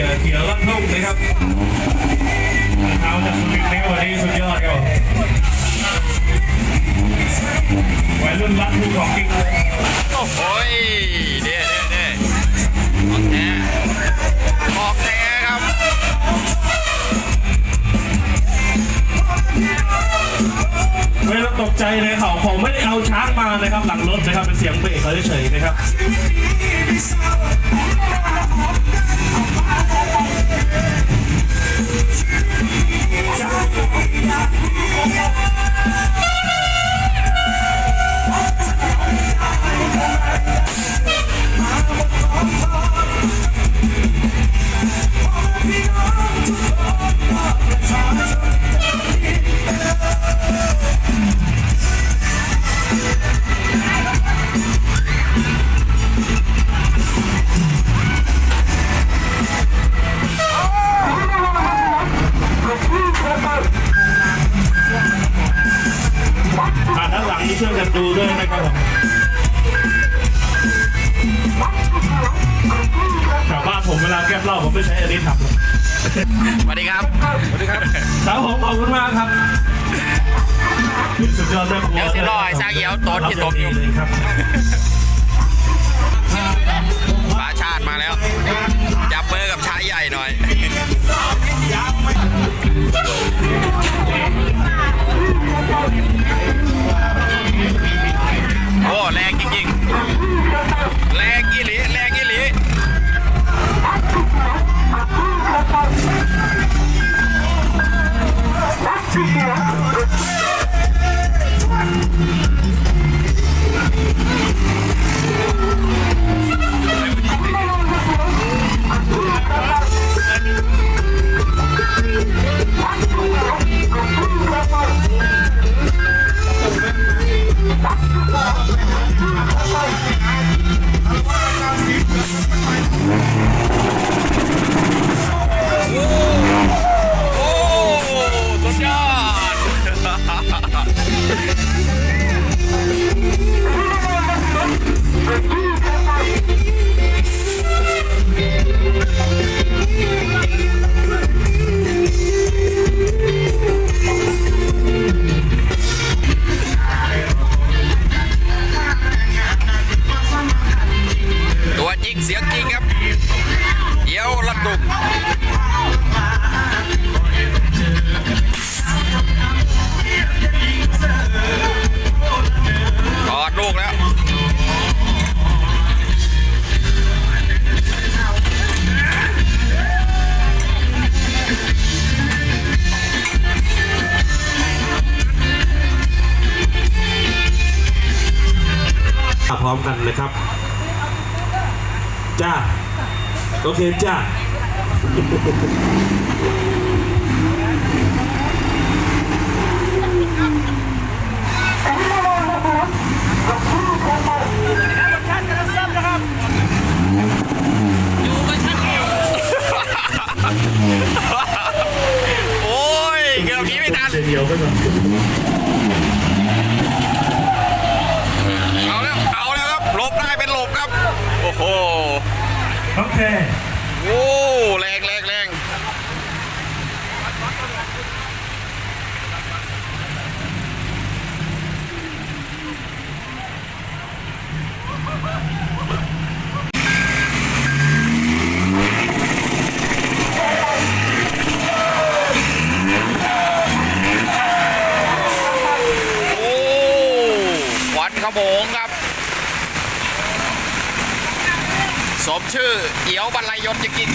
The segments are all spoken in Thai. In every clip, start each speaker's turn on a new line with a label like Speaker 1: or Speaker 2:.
Speaker 1: ยเขีย
Speaker 2: วลั่นทุ่งนะครับเท้าจากสุรินทร์ในวันนี้สุดยอดครับวัยรุ่นลั่นทุ่งของกิ่ง
Speaker 1: โอ้โหเด้เด้เด้ออกแน่ออกแน่ครับ
Speaker 2: ไม่ต้องตกใจเลยเขาผมไม่ได้เอาช้างมานะครับ หลังรถนะครับเป็นเสียงเบรกเฉยๆนะครับ นี้ช่วยกันดูด้วยนะครับผมกลับบ้านผมเวลาแก้เล่าผมไม่ใช้อันนี้ทำ
Speaker 1: สวัสดีครับ สวัสดีครับ
Speaker 2: ครับผมขอบคุณมากครับสุดยอดเลย
Speaker 1: เดี๋ยวสิรอไอ้ซาเยียวตอนที่ตบอยู่ จริงเสียงจริงครับเดี๋ยวรัดกลุ่กอดลูกแล้ว
Speaker 2: พร้อมกันนะครับ จ้าโอเคจ้า
Speaker 1: โอ้ยเกือบพี่ไม่ทัน
Speaker 2: เดียวก็
Speaker 1: โอ
Speaker 2: เค
Speaker 1: โอ้แรงแรงแรงเชื่อเอียวบรรยยศจะกิน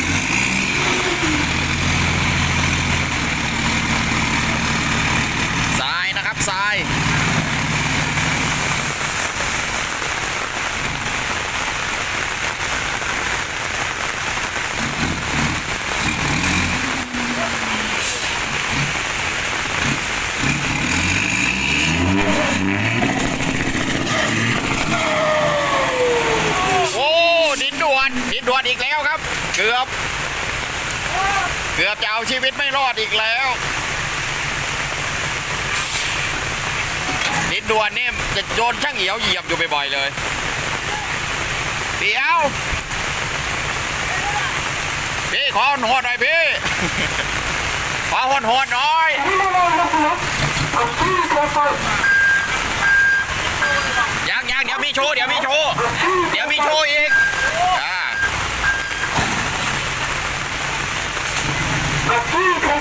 Speaker 1: เกือบจะเอาชีวิตไม่รอดอีกแล้วดินดวนนี่จะโดนช่างเหี่ยวเหยียบอยู่บ่อยๆเลยเดี๋ยวพี่ขอหนวดหน่อยพี่ ขอหนหนหน่อยยังยังเดี๋ยวมีโชว์เดี๋ยวมีโชว์เดี๋ยวมีโชว์อีกอ่า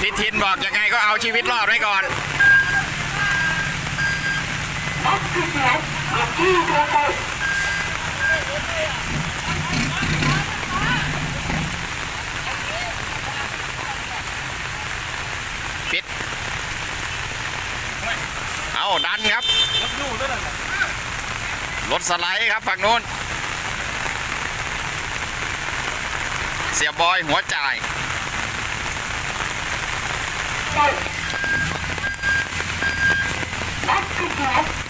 Speaker 1: พี่ทินบอกยังไงก็เอา ชีวิตรอดไว้ก่อนปิด เอาดันครับ รถสไลด์ครับฝั่งนู้น เสียบอยหัวจ่าย ถ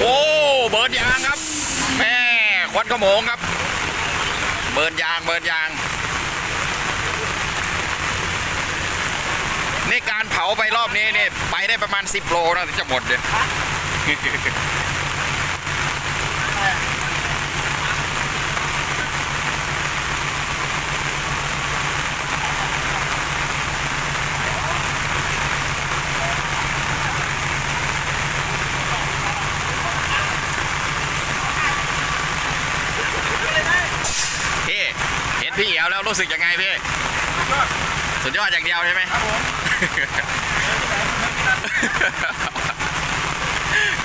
Speaker 1: โอ้เบิร์นยางครับแม่ควันขโมงครับ เบิร์นยางเบิร์นยาง นี่การเผา ไปรอบนี้เนี่ยไปได้ประมาณ 10 โลนะถึงจะหมดเนี่ยพี่เห็นพี่เหี่ยวแล้วรู้สึกยังไงพี่ สุดยอดอย่างเดียวใช่ไหม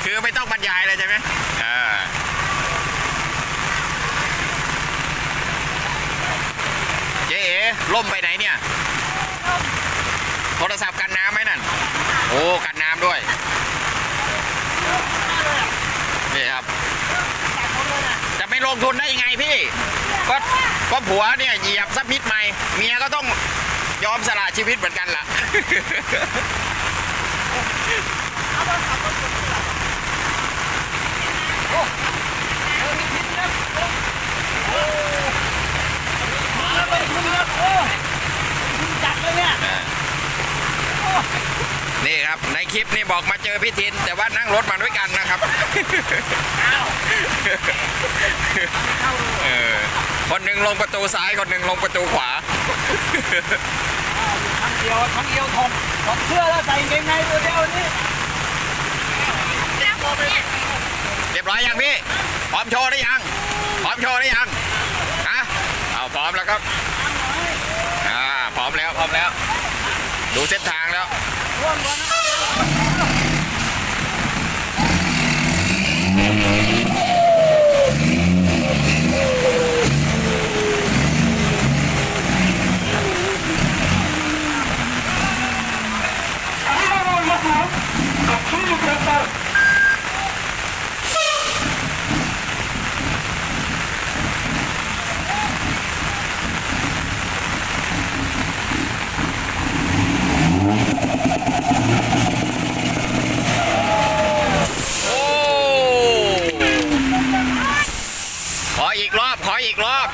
Speaker 1: คือไม่ต้องบรรยายเลยใช่ไหมอ่าเจ๊เอ๋ล่มไปไหนเนี่ย โทรศัพท์กันน้ำไหมนั่น โอ้กันน้ำด้วย นี่ครับ จะไม่ลงทุนได้ยังไงพี่ ก็ก็ผัวเนี่ยเหยียบซับมิดใหม่ เมียก็ต้อง ยอมสละชีวิตเหมือนกันล่ะนี่ครับ ในคลิปนี่บอกมาเจอพี่ทิน แต่ว่านั่งรถมาด้วยกันนะครับเออคนหนึ่งลงประตูซ้าย คนหนึ่งลงประตูขวา
Speaker 3: ทั้งเดียวทั้งเดียวถอดถอดเสื้อแล้วใส่กางเกงในตัวเดียวนี่
Speaker 1: เรียบร้อยยังพี่พร้อมโชว์ได้ยังพร้อมโชว์ได้ยังฮะเอาพร้อมแล้วครับอ่าพร้อมแล้วพร้อมแล้ว ดูเส้นทางแล้ว
Speaker 3: ร่วมกันนะ
Speaker 1: โอ้ขออีกรอบ ขออีกรอบ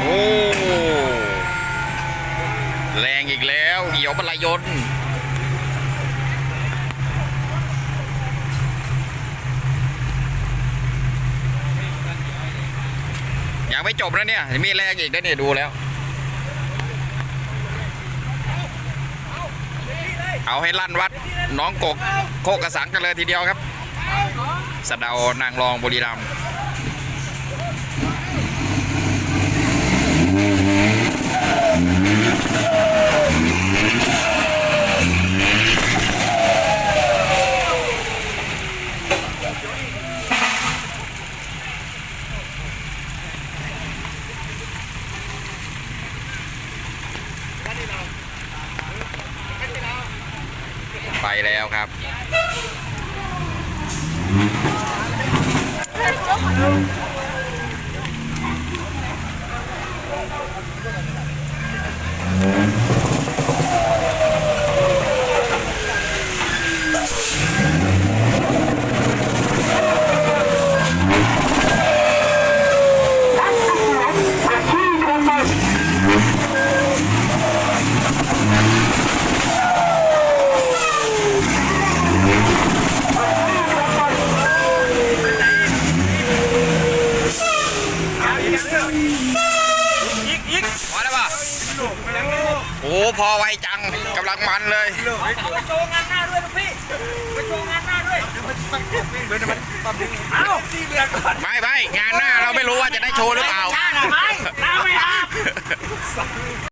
Speaker 1: โอ้ แรงอีกแล้วเหี่ยวบรรยนต์ ยัง ไม่จบนะเนี่ย มีแรงอีกนะเนี่ยดูแล้ว เอาให้ลั่นวัดน้องกกโคกกระสังกันเลยทีเดียวครับ สะเดานางรองบุรีรัมย์ไปแล้วครับ พอแล้วป่ะโอ้ พอไวจังกำลังมันเลย
Speaker 3: ไปโชว์งานหน้าด้วยลูกพี่ไปโชว์งานหน้าด้วยเอ้าสี่เดือนก่อน
Speaker 1: ไม่ไม่งานหน้าเราไม่รู้ว่าจะได้โชว์หรือเปล่า
Speaker 3: ไม่น้าไม่อาบ